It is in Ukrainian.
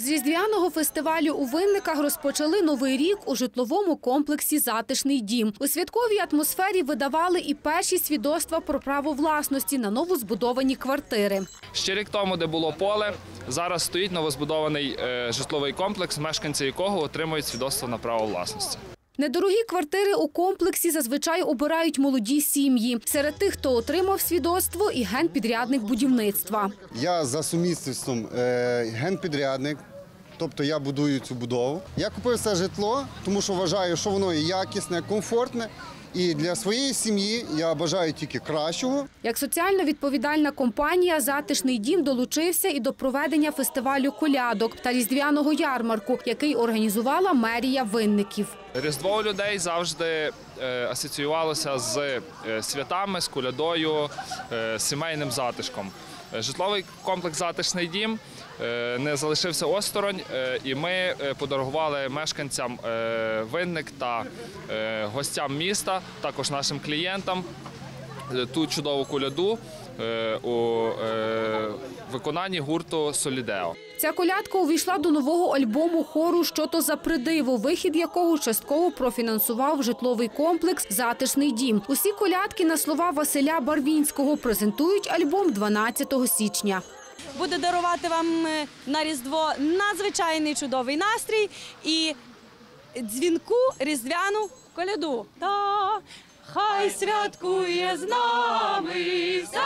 З різдвяного фестивалю у Винниках розпочали новий рік у житловому комплексі Затишний дім. У святковій атмосфері видавали і перші свідоцтва про право власності на новозбудовані квартири. Ще рік тому, де було поле, зараз стоїть новозбудований е, житловий комплекс, мешканці якого отримують свідоцтво на право власності. Недорогі квартири у комплексі зазвичай обирають молоді сім'ї. Серед тих, хто отримав свідоцтво, і генпідрядник будівництва. Я за сумісництвом е, генпідрядник, тобто я будую цю будову. Я купив це житло, тому що вважаю, що воно якісне, комфортне. І для своєї сім'ї я бажаю тільки кращого. Як соціально відповідальна компанія, затишний дім долучився і до проведення фестивалю колядок та різдвяного ярмарку, який організувала мерія винників. Різдво у людей завжди е, асоціювалося з е, святами, з колядою, е, сімейним затишком. Житловий комплекс Затишний дім не залишився осторонь, і ми подарували мешканцям винник та гостям міста, також нашим клієнтам ту чудову коляду е, у виконанні гурту Солідео. Ця колядка увійшла до нового альбому хору «Що то за придиво», вихід якого частково профінансував житловий комплекс Затишний дім. Усі колядки на слова Василя Барвінського презентують альбом 12 січня. буде дарувати вам е, на Різдво надзвичайний чудовий настрій і дзвінку різдвяну коляду. Та хай святкує з нами вся